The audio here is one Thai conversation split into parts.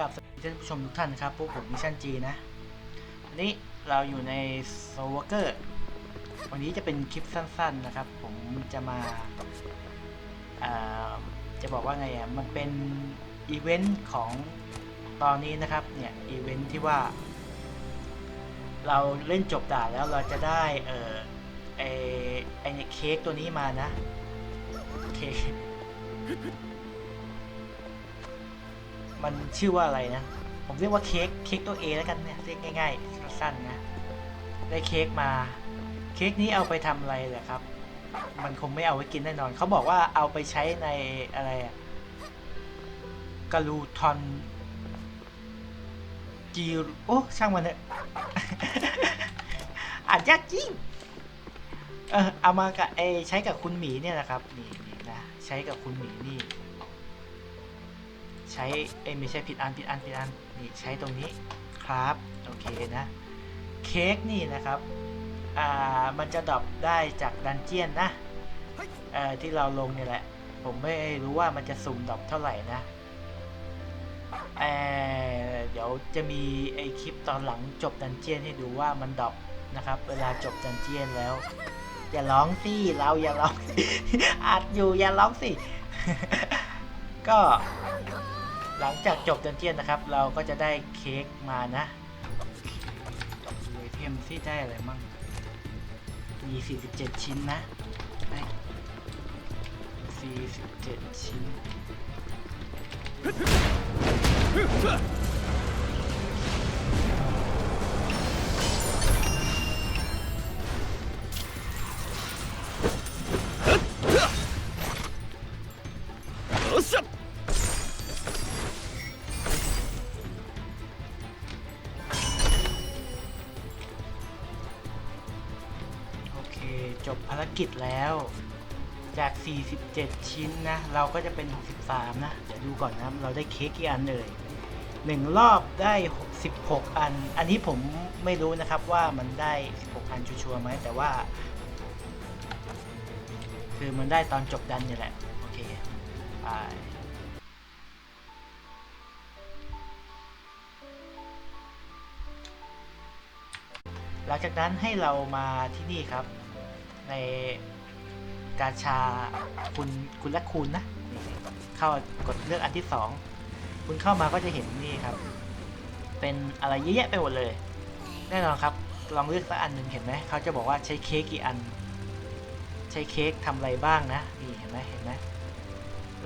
กับสวัสดีท่านผู้ชมทุกท่านนะครับพวกผมมิชชั่นจีนะวันนี้เราอยู่ในโซวเกอร์วันนี้จะเป็นคลิปสั้น ๆนะครับ ผมจะมาอ่าจะบอกว่าไงอะมันเป็นอีเวนต์ของตอนนี้นะครับเนี่ยอีเวนต์ที่ว่า เราเล่นจบด่านแล้วเราจะได้เออไอไอเนี่ยเค้กตัวนี้มานะเค้ก มันชื่อว่าอะไรนะ ผมเรียกว่าเค้กเค้กตัว A แล้วกันเนี่ยเรียกง่ายๆสั้นๆนะได้เค้กมา เค้กนี้เอาไปทำอะไรเหรอครับ มันคงไม่เอาไว้กินแน่นอน เขาบอกว่าเอาไปใช้ในอะไรอะกาลูทอนจีโอ้ช่างมันเถอะอานยากจริงเออเอามากับเอใช้กับคุณหมีเนี่ยนะครับนี่นี่นะใช้กับคุณหมีนี่ ใช้เอ้ไม่ใช่ผิดอันผิดอันผิดอันนี่ใช้ตรงนี้ครับโอเคนะเค้กนี่นะครับอ่ามันจะดรอปได้จากดันเจียนนะเอ่อที่เราลงเนี่ยแหละ ผมไม่รู้ว่ามันจะสุ่มดรอปเท่าไหร่นะเอ่อเดี๋ยวจะมีไอคลิปตอนหลังจบดันเจียนให้ดูว่ามันดรอปนะครับ เวลาจบดันเจียนแล้วอย่าร้องสิเราอย่าร้องสิอัดอยู่อย่าร้องสิ ก็ หลังจากจบเดันเจียนนะครับ เราก็จะได้เค้กมานะดูไอเทมที่ได้อะไรมั่งมี 47 ชิ้นนะ47 ชิ้น บภารกิจแล้ว จาก 47 ชิ้นนะ เราก็จะเป็น 63 นะ เดี๋ยวดูก่อนนะเราได้เค้กกี่อันเลยหนึ่งรอบได้ 16 อัน อันนี้ผมไม่รู้นะครับว่ามันได้ 16 อันชัวร์ไหมแต่ว่า คือมันได้ตอนจบดันนี่แหละ โอเคไปหลังจากนั้นให้เรามาที่นี่ครับ ในกาชาคุณคุณและคุณนะนี่เข้ากดเลือกอันที่สองคุณเข้ามาก็จะเห็นนี่ครับ เป็นอะไรเยอะแยะไปหมดเลย แน่นอนครับ ลองเลือกสักอันหนึ่งเห็นไหมเขาจะบอกว่าใช้เค้กกี่อัน ใช้เค้กทำอะไรบ้างนะนี่เห็นไหมเห็นไหม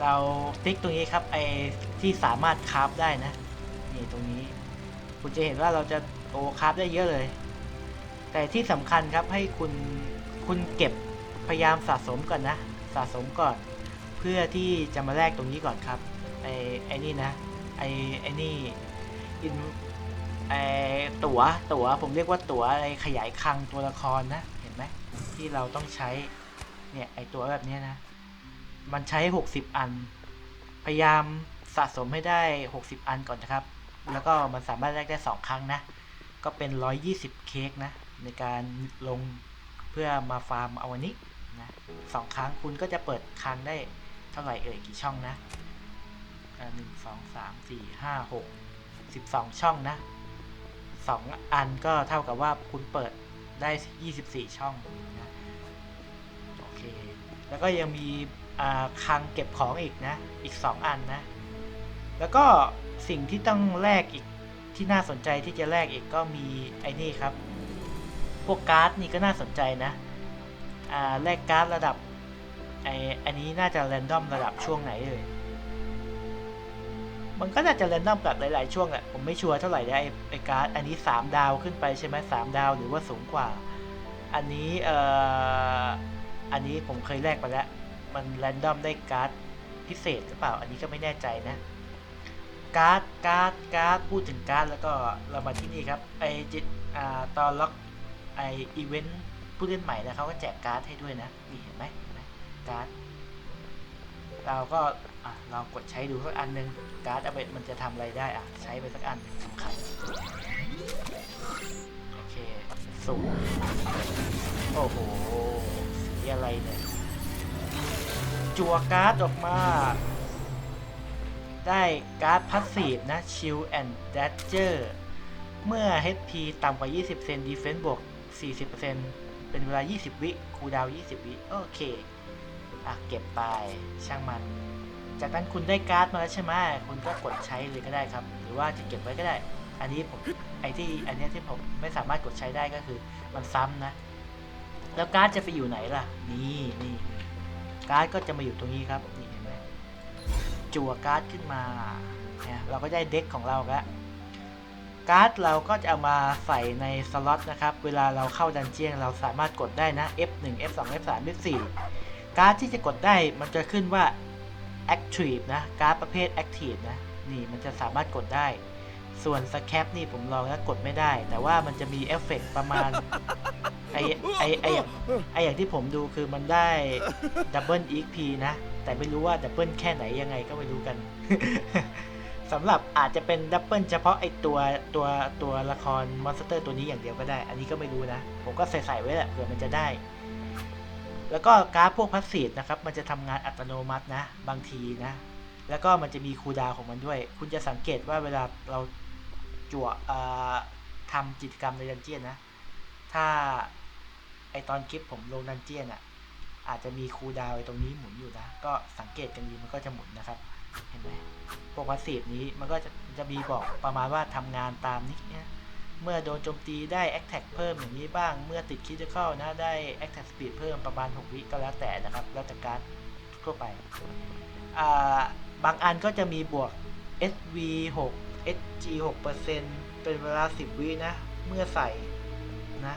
เราติ๊กตรงนี้ครับไอที่สามารถคราฟได้นะ นี่ตรงนี้ คุณจะเห็นว่าเราจะโอ้คราฟได้เยอะเลย แต่ที่สำคัญครับให้คุณ คุณเก็บพยายามสะสมก่อนนะ สะสมก่อน เพื่อที่จะมาแลกตรงนี้ก่อนครับ ไอไอนี่นะ ไอไอนี่อินไอตั๋วตั๋วผมเรียกว่าตั๋วอะไรขยายคลังตัวละครนะ เห็นไหมที่เราต้องใช้ เนี่ย ไอตั๋วแบบนี้นะ มันใช้ 60 อัน พยายามสะสมให้ได้ 60 อันก่อนนะครับ แล้วก็มันสามารถแลกได้ 2 ครั้งนะ ก็เป็น 120 เค้กนะ ในการลง เพื่อมาฟาร์มเอาวันนี้นะสองครั้งคุณก็จะเปิดครั้งได้เท่าไหร่เอ่ยกี่ช่องนะหนึ่งสองสามสี่ห้าหกสิบสองช่องนะสองอันก็เท่ากับว่าคุณเปิดได้ยี่สิบสี่ช่องนะโอเค แล้วก็ยังมีอ่าคลังเก็บของอีกนะ อีกสองอันนะ แล้วก็สิ่งที่ต้องแลกอีกที่น่าสนใจที่จะแลกอีกก็มีไอ้นี่ครับ พวกการ์ดนี่ก็น่าสนใจนะ อ่าแลกการ์ดระดับไออันนี้น่าจะแรนดอมระดับช่วงไหนเลยมันก็น่าจะแรนดอมกับหลาย ๆ ช่วงแหละผมไม่ชัวร์เท่าไหร่นะไอไอการ์ดอันนี้ 3 ดาวขึ้นไปใช่ไหมสามดาวหรือว่าสูงกว่า อันนี้เอ่ออันนี้ผมเคยแลกไปแล้ว มันแรนดอมได้การ์ดพิเศษหรือเปล่า อันนี้ก็ไม่แน่ใจนะการ์ดการ์ดการ์ดพูดถึงการ์ดแล้วก็เรามาที่นี่ครับไอจิตอ่าตอนล็อก ไออีเวนต์ผู้เล่นใหม่นะเขาก็แจกการ์ดให้ด้วยนะ นี่เห็นไหมเห็นไหมการ์ดเราก็เรากดใช้ดูสักอันหนึ่งการ์ดเอาไปมันจะทำอะไรได้อะใช้ไปสักอันหนึ่งสำคัญโอเคสูงโอ้โหสีอะไรเนี่ยจั่วการ์ดออกมา ได้การ์ดพาสซีฟนะ Chill and Danger เมื่อ HP ต่ำกว่า 20 เซน Defense บวก 40%เป็นเวลา 20 วิคูดาว 20 วิ โอเค อะ เก็บไป ช่างมัน จากนั้นคุณได้การ์ดมาแล้วใช่ไหมคุณก็กดใช้เลยก็ได้ครับ หรือว่าจะเก็บไว้ก็ได้ อันนี้ผมไอที่อันนี้ที่ผมไม่สามารถกดใช้ได้ก็คือมันซ้ำนะ แล้วการ์ดจะไปอยู่ไหนล่ะ นี่นี่การ์ดก็จะมาอยู่ตรงนี้ครับ นี่เห็นไหมจั่วการ์ดขึ้นมาเนี่ยเราก็ได้เด็กของเราแล้ว การ์ดเราก็จะเอามาใส่ในสล็อตนะครับ เวลาเราเข้าดันเจียนเราสามารถกดได้นะ F1 F2 F3 F4 การ์ดที่จะกดได้มันจะขึ้นว่า Active นะ การ์ดประเภท Active นะ นี่มันจะสามารถกดได้ ส่วนสแคปนี่ผมลองแล้วกดไม่ได้ แต่ว่ามันจะมีเอฟเฟกต์ประมาณ ไอไอไออย่างไออย่างที่ผมดูคือมันได้ดับเบิล EXP นะ แต่ไม่รู้ว่าดับเบิลแค่ไหนยังไงก็ไม่รู้กัน สำหรับอาจจะเป็นดับเบิลเฉพาะไอตัวตัวตัวละครมอนสเตอร์ตัวนี้อย่างเดียวก็ได้ อันนี้ก็ไม่รู้นะ ผมก็ใส่ไว้แหละเผื่อมันจะได้ แล้วก็การ์ดพวกพาสซีฟนะครับ มันจะทำงานอัตโนมัตินะ บางทีนะ แล้วก็มันจะมีคูดาวของมันด้วย คุณจะสังเกตว่าเวลาเราจั่วทำกิจกรรมในดันเจียนนะ ถ้าไอตอนคลิปผมลงดันเจียนอะ อาจจะมีคูลดาวไอ้ตรงนี้หมุนอยู่นะ ก็สังเกตกันดีมันก็จะหมุนนะครับ เห็นไหมพวกพาสซีฟนี้มันก็จะจะมีบอกประมาณว่าทำงานตามนี้นะเมื่อโดนโจมตีได้ a อ t a c เพิ่มอย่างนี้บ้าง เมื่อติดคิดจะเข้านะได้ a อ t a c Speed เพิ่มประมาณ 6 วิก็แล้วแต่นะครับ แล้วแต่การทั่วไป บางอันก็จะมีบวก SV 6 SG 6เปอร์เซ็นต์เป็นเวลา 10 วินะ เมื่อใส่นะ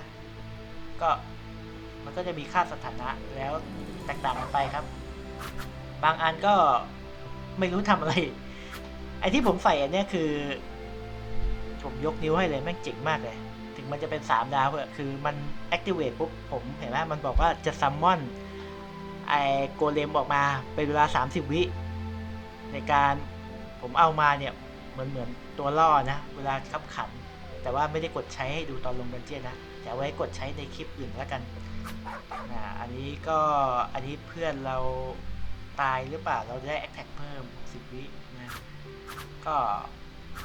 ก็ มันก็จะมีค่าสถานะแล้วแตกต่างกันไปครับ บางอันก็ไม่รู้ทำอะไร ไอที่ผมใส่อันเนี้ยคือ ผมยกนิ้วให้เลยแม่งเจ๋งมากเลย ถึงมันจะเป็น 3 ดาวเอะคือมัน activate ปุ๊บผมเห็นไหมมันบอกว่าจะ summon ไอโกเลมออกมาเป็นเวลา 30 วิ ในการผมเอามาเนี่ย เหมือนเหมือนตัวล่อนะ เวลาขับขัน แต่ว่าไม่ได้กดใช้ให้ดูตอนลงดันเจียนนะแต่ไว้กดใช้ในคลิปอื่นแล้วกันนะอันนี้ก็อันนี้เพื่อนเราตายหรือเปล่าเราได้แอคแท็กเพิ่ม 10 วินะก็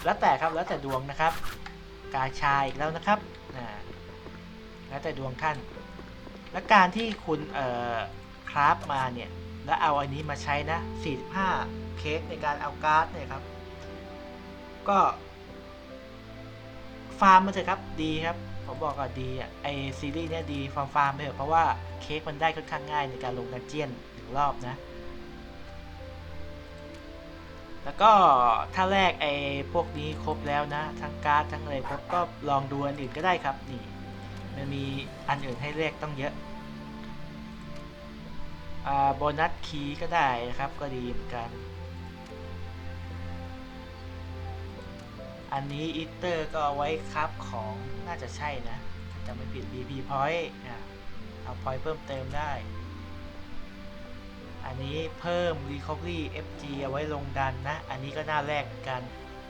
แล้วแต่ครับแล้วแต่ดวงนะครับ กาชาอีกแล้วนะครับนะแล้วแต่ดวงท่าน และการที่คุณเอ่อคราฟมาเนี่ยแล้วเอาอันนี้มาใช้นะ 45 เคสในการเอาการ์ดเนี่ยครับ ก็ ฟาร์มมาเถอะครับดีครับผมบอกก่อนดีอะไอซีรีส์เนี้ยดีฟาร์มฟาร์มไปเถอะเพราะว่าเค้กมันได้ค่อนข้างง่ายในการลงดันเจียนหนึ่งรอบนะ แล้วก็ถ้าแรกไอพวกนี้ครบแล้วนะ ทั้งการ์ดทั้งอะไรครบก็ลองดูอันอื่นก็ได้ครับนี่มันมีอันอื่นให้แลกต้องเยอะอ่าโบนัสคีย์ก็ได้นะครับก็ดีเหมือนกัน อันนี้อีเตอร์ก็เอาไว้ครับของน่าจะใช่นะถ้าจะไม่ผิด BP point อะเอา point เพิ่มเติมได้ อันนี้เพิ่ม recovery FG เอาไว้ลงดันนะ อันนี้ก็น่าแลกเหมือนกัน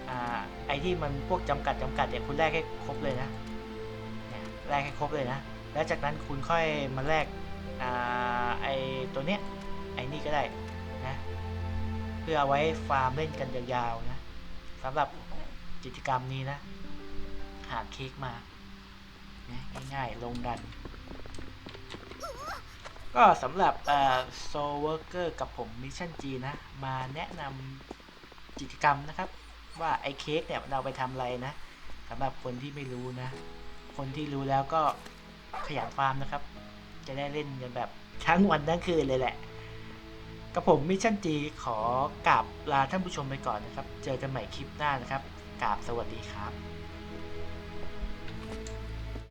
อ่าไอที่มันพวกจำกัดจำกัดเนี่ยคุณแลกให้ครบเลยนะเนี่ยแลกให้ครบเลยนะ แล้วจากนั้นคุณค่อยมาแลกอ่าไอตัวเนี้ยไอนี่ก็ได้นะ เพื่อเอาไว้ฟาร์มเล่นกันยาวๆนะสำหรับ กิจกรรมนี้นะ หาเค้กมา ง่ายๆ ลงดัน ก็สำหรับโซเวอร์เกอร์กับผมมิชชั่นจีนะ มาแนะนำกิจกรรมนะครับ ว่าไอเค้กเนี่ยเราไปทำอะไรนะสำหรับคนที่ไม่รู้นะ คนที่รู้แล้วก็ขยันฟาร์มนะครับ จะได้เล่นกันแบบทั้งวันทั้งคืนเลยแหละกับผมมิชชั่นจีขอกราบลาท่านผู้ชมไปก่อนนะครับ เจอกันใหม่คลิปหน้านะครับ กราบสวัสดีครับ